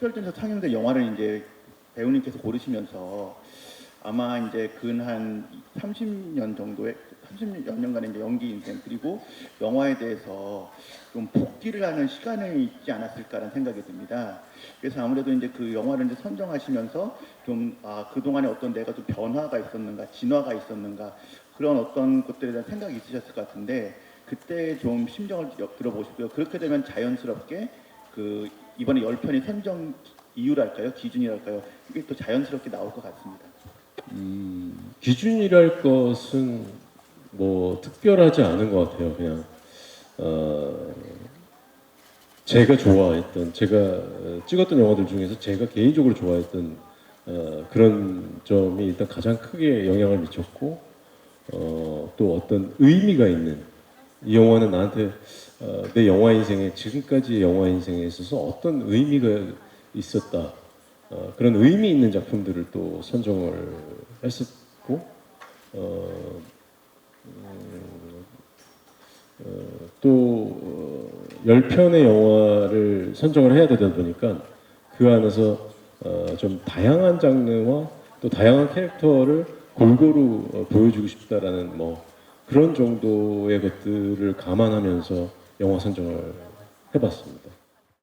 특별전에서 상영된 영화를 이제 배우님께서 고르시면서 아마 이제 근 한 30년 정도의 30여 년간의 이제 연기 인생 그리고 영화에 대해서 좀 복귀를 하는 시간이 있지 않았을까라는 생각이 듭니다. 그래서 아무래도 이제 그 영화를 이제 선정하시면서 좀 아, 그동안에 어떤 내가 좀 변화가 있었는가, 진화가 있었는가 그런 어떤 것들에 대한 생각이 있으셨을 것 같은데 그때 좀 심정을 싶고요. 그렇게 되면 자연스럽게 그 이번에 열 편이 선정 이유랄까요, 기준이랄까요, 이게 또 자연스럽게 나올 것 같습니다. 기준이랄 것은 뭐 특별하지 않은 것 같아요. 그냥 어, 제가 좋아했던 제가 어, 찍었던 영화들 중에서 제가 개인적으로 좋아했던 어, 그런 점이 일단 가장 크게 영향을 미쳤고 어, 또 어떤 의미가 있는 이 영화는 나한테 어, 내 영화 인생에 지금까지의 영화 인생에 있어서 어떤 의미가 있었다. 어, 그런 의미 있는 작품들을 또 선정을 했었고 어, 음, 어, 또 어, 10편의 영화를 선정을 해야 되다 보니까 그 안에서 어, 좀 다양한 장르와 또 다양한 캐릭터를 골고루 어, 보여주고 싶다라는 뭐 그런 정도의 것들을 감안하면서 영화 선정을 해봤습니다.